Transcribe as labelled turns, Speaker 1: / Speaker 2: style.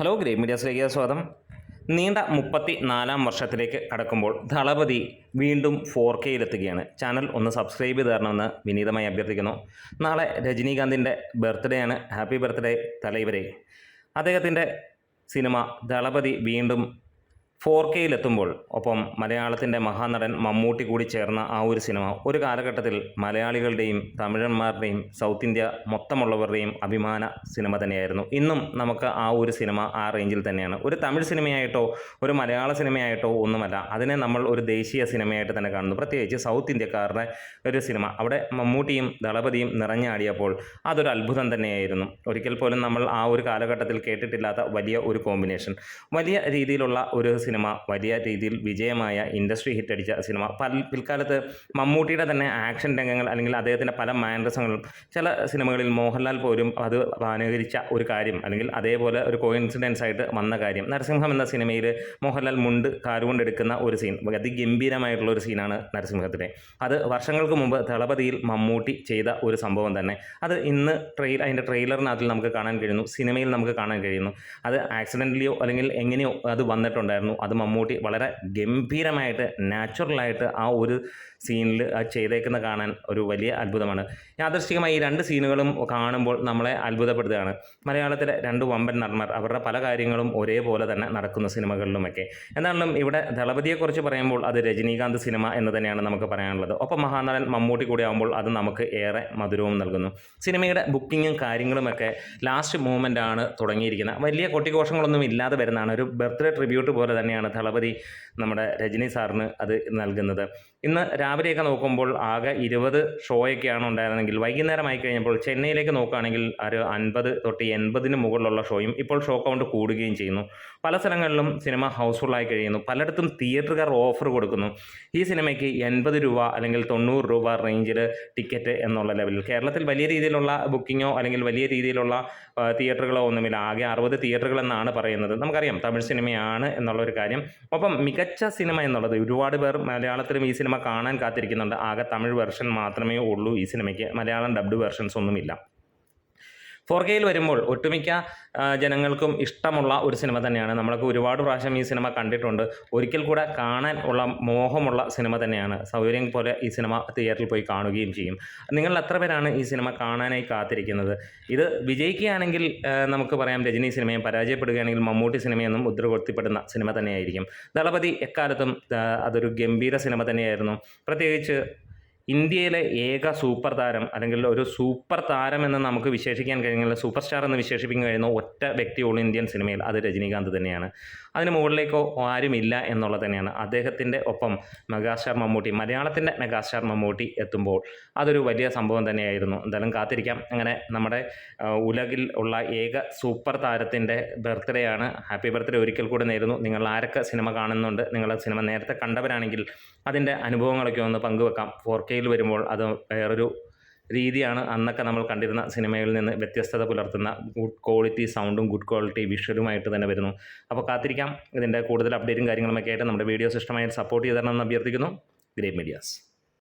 Speaker 1: Hello grey മീഡിയാസിലേക്ക് സ്വാഗതം. നീണ്ട മുപ്പത്തി നാലാം വർഷത്തിലേക്ക് കടക്കുമ്പോൾ ദളപതി വീണ്ടും ഫോർ കെയിലെത്തുകയാണ് ചാനൽ ഒന്ന് സബ്സ്ക്രൈബ് ചെയ്ത് തരണമെന്ന് വിനീതമായി അഭ്യർത്ഥിക്കുന്നു. നാളെ രജനീകാന്തിന്റെ ബർത്ത്ഡേ ആണ് ഹാപ്പി ബർത്ത്ഡേ തലൈവരെ. അദ്ദേഹത്തിന്റെ സിനിമ ദളപതി വീണ്ടും ഫോർ കെയിലെത്തുമ്പോൾ ഒപ്പം മലയാളത്തിന്റെ മഹാനടൻ മമ്മൂട്ടി കൂടി ചേർന്ന ആ ഒരു സിനിമ ഒരു കാലഘട്ടത്തിൽ മലയാളികളുടെയും തമിഴന്മാരുടെയും സൗത്ത് ഇന്ത്യ മൊത്തമുള്ളവരുടെയും അഭിമാന സിനിമ തന്നെയായിരുന്നു. ഇന്നും നമുക്ക് ആ ഒരു സിനിമ ആ റേഞ്ചിൽ തന്നെയാണ്. ഒരു തമിഴ് സിനിമയായിട്ടോ ഒരു മലയാള സിനിമയായിട്ടോ ഒന്നുമല്ല അതിനെ നമ്മൾ ഒരു ദേശീയ സിനിമയായിട്ട് തന്നെ കാണുന്നു. പ്രത്യേകിച്ച് സൗത്ത് ഇന്ത്യക്കാരുടെ ഒരു സിനിമ. അവിടെ മമ്മൂട്ടിയും ദളപതിയും നിറഞ്ഞാടിയപ്പോൾ അതൊരു അത്ഭുതം തന്നെയായിരുന്നു. ഒരിക്കൽ പോലും നമ്മൾ ആ ഒരു കാലഘട്ടത്തിൽ കേട്ടിട്ടില്ലാത്ത വലിയ ഒരു കോമ്പിനേഷൻ. വലിയ രീതിയിലുള്ള ഒരു സിനിമ വലിയ രീതിയിൽ വിജയമായ ഇൻഡസ്ട്രി ഹിറ്റടിച്ച സിനിമ. പല പിൽക്കാലത്ത് മമ്മൂട്ടിയുടെ തന്നെ ആക്ഷൻ രംഗങ്ങൾ അല്ലെങ്കിൽ അദ്ദേഹത്തിന്റെ പല മാനറിസങ്ങളും ചില സിനിമകളിൽ മോഹൻലാൽ പോലും അത് അനുകരിച്ച ഒരു കാര്യം അല്ലെങ്കിൽ അതേപോലെ ഒരു കോയിൻസിഡൻസ് ആയിട്ട് വന്ന കാര്യം. നരസിംഹം എന്ന സിനിമയിൽ മോഹൻലാൽ മുണ്ട് കാലുകൊണ്ടെടുക്കുന്ന ഒരു സീൻ അതിഗംഭീരമായിട്ടുള്ള ഒരു സീനാണ് നരസിംഹത്തിന്റെ. അത് വർഷങ്ങൾക്ക് മുമ്പ് തളപതിയിൽ മമ്മൂട്ടി ചെയ്ത ഒരു സംഭവം തന്നെ. അത് ഇന്ന് ട്രെയിൽ അതിന്റെ ട്രെയിലറിനകത്തിൽ നമുക്ക് കാണാൻ കഴിയുന്നു സിനിമയിൽ നമുക്ക് കാണാൻ കഴിയുന്നു. അത് ആക്സിഡന്റലിയോ അല്ലെങ്കിൽ എങ്ങനെയോ അത് വന്നിട്ടുണ്ടായിരുന്നു. അത് മമ്മൂട്ടി വളരെ ഗംഭീരമായിട്ട് നാച്ചുറലായിട്ട് ആ ഒരു സീനിൽ ആ ചെയ്തേക്കുന്ന കാണാൻ ഒരു വലിയ അത്ഭുതമാണ്. യാദൃശ്ചികമായി ഈ രണ്ട് സീനുകളും കാണുമ്പോൾ നമ്മളെ അത്ഭുതപ്പെടുത്തുകയാണ്. മലയാളത്തിലെ രണ്ട് വമ്പൻ നടന്മാർ അവരുടെ പല കാര്യങ്ങളും ഒരേപോലെ തന്നെ നടക്കുന്ന സിനിമകളിലുമൊക്കെ. എന്നാലും ഇവിടെ ദളപതിയെക്കുറിച്ച് പറയുമ്പോൾ അത് രജനീകാന്ത് സിനിമ എന്ന് തന്നെയാണ് നമുക്ക് പറയാനുള്ളത്. ഒപ്പം മഹാനടൻ മമ്മൂട്ടി കൂടി ആകുമ്പോൾ അത് നമുക്ക് ഏറെ മധുരവും നൽകുന്നു. സിനിമയുടെ ബുക്കിങ്ങും കാര്യങ്ങളുമൊക്കെ ലാസ്റ്റ് മൂമെന്റ് ആണ് തുടങ്ങിയിരിക്കുന്നത്. വലിയ കൊട്ടിഘോഷങ്ങളൊന്നും ഇല്ലാതെ വരുന്നതാണ്. ഒരു ബർത്ത്ഡേ ട്രിബ്യൂട്ട് പോലെ തന്നെയാണ് ദളപതി നമ്മുടെ രജനി സാറിന് അത് നൽകുന്നത്. ഇന്ന് രാവിലെയൊക്കെ നോക്കുമ്പോൾ ആകെ ഇരുപത് ഷോയൊക്കെയാണ് ഉണ്ടായിരുന്നെങ്കിൽ വൈകുന്നേരമായി കഴിഞ്ഞപ്പോൾ ചെന്നൈയിലേക്ക് നോക്കുകയാണെങ്കിൽ ഒരു അൻപത് തൊട്ട് എൺപതിന് മുകളിലുള്ള ഷോയും ഇപ്പോൾ ഷോ കൗണ്ട് കൂടുകയും ചെയ്യുന്നു. പല സ്ഥലങ്ങളിലും സിനിമ ഹൗസ്ഫുള്ളായി കഴിയുന്നു. പലയിടത്തും തിയേറ്ററുകാർ ഓഫർ കൊടുക്കുന്നു. ഈ സിനിമയ്ക്ക് എൺപത് രൂപ അല്ലെങ്കിൽ തൊണ്ണൂറ് രൂപ റേഞ്ചിൽ ടിക്കറ്റ് എന്നുള്ള ലെവലിൽ കേരളത്തിൽ വലിയ രീതിയിലുള്ള ബുക്കിങ്ങോ അല്ലെങ്കിൽ വലിയ രീതിയിലുള്ള തിയേറ്ററുകളോ ഒന്നുമില്ല. ആകെ അറുപത് തിയേറ്ററുകൾ എന്നാണ് പറയുന്നത്. നമുക്കറിയാം തമിഴ് സിനിമയാണ് എന്നുള്ള ഒരു കാര്യം. ഒപ്പം മികച്ച സിനിമ എന്നുള്ളത് ഒരുപാട് പേർ മലയാളത്തിലും ഈ സിനിമ കാണാൻ കാത്തിരിക്കുന്നുണ്ട്. ആകെ തമിഴ് വെർഷൻ മാത്രമേ ഉള്ളൂ ഈ സിനിമയ്ക്ക്. മലയാളം ഡബ്ഡ് വെർഷൻസ് ഒന്നുമില്ല. ഫോർ കെയിൽ വരുമ്പോൾ ഒട്ടുമിക്ക ജനങ്ങൾക്കും ഇഷ്ടമുള്ള ഒരു സിനിമ തന്നെയാണ്. നമ്മളൊക്കെ ഒരുപാട് പ്രാവശ്യം ഈ സിനിമ കണ്ടിട്ടുണ്ട്. ഒരിക്കൽ കൂടെ കാണാൻ ഉള്ള മോഹമുള്ള സിനിമ തന്നെയാണ്. സൗകര്യം പോലെ ഈ സിനിമ തിയേറ്ററിൽ പോയി കാണുകയും ചെയ്യും. നിങ്ങൾ എത്ര പേരാണ് ഈ സിനിമ കാണാനായി കാത്തിരിക്കുന്നത്? ഇത് വിജയിക്കുകയാണെങ്കിൽ നമുക്ക് പറയാം രജനി സിനിമയും പരാജയപ്പെടുകയാണെങ്കിൽ മമ്മൂട്ടി സിനിമയെന്നും മുദ്രകൊത്തിപ്പെടുന്ന സിനിമ തന്നെയായിരിക്കും. ദളപതി എക്കാലത്തും അതൊരു ഗംഭീര സിനിമ തന്നെയായിരുന്നു. പ്രത്യേകിച്ച് ഇന്ത്യയിലെ ഏക സൂപ്പർ താരം അല്ലെങ്കിൽ ഒരു സൂപ്പർ താരം എന്ന് നമുക്ക് വിശേഷിക്കാൻ കഴിയുന്ന സൂപ്പർ സ്റ്റാർ എന്ന് വിശേഷിപ്പിക്കാൻ കഴിയുന്ന ഒറ്റ വ്യക്തിയുള്ളൂ ഇന്ത്യൻ സിനിമയിൽ. അത് രജനീകാന്ത് തന്നെയാണ്. അതിന് മുകളിലേക്കോ ആരുമില്ല എന്നുള്ളത് തന്നെയാണ്. അദ്ദേഹത്തിന്റെ ഒപ്പം മെഗാസ്റ്റാർ മമ്മൂട്ടി മലയാളത്തിന്റെ മെഗാസ്റ്റാർ മമ്മൂട്ടി എത്തുമ്പോൾ അതൊരു വലിയ സംഭവം തന്നെയായിരുന്നു. എന്തായാലും കാത്തിരിക്കാം. അങ്ങനെ നമ്മുടെ ഉലകിൽ ഉള്ള ഏക സൂപ്പർ താരത്തിന്റെ ബർത്ത്ഡേ ആണ്. ഹാപ്പി ബർത്ത്ഡേ ഒരിക്കൽ കൂടെ നേരുന്നു. നിങ്ങൾ ആരൊക്കെ സിനിമ കാണുന്നുണ്ട് നിങ്ങൾ സിനിമ നേരത്തെ കണ്ടവരാണെങ്കിൽ അതിന്റെ അനുഭവങ്ങളൊക്കെ ഒന്ന് പങ്കുവെക്കാം. ഫോർ കെയിൽ വരുമ്പോൾ അത് വേറൊരു രീതിയാണ്. അന്നൊക്കെ നമ്മൾ കണ്ടിരുന്ന സിനിമയിൽ നിന്ന് വ്യത്യസ്തത പുലർത്തുന്ന ഗുഡ് ക്വാളിറ്റി സൗണ്ടും ഗുഡ് ക്വാളിറ്റി വിഷ്വലുമായിട്ട് തന്നെ വരുന്നു. അപ്പോൾ കാത്തിരിക്കാം. ഇതിന്റെ കൂടുതൽ അപ്ഡേറ്റും കാര്യങ്ങളുമൊക്കെ ആയിട്ട് നമ്മുടെ വീഡിയോസ് ഇഷ്ടമായി സപ്പോർട്ട് ചെയ്തു തരണമെന്ന് അഭ്യർത്ഥിക്കുന്നു. Great medias.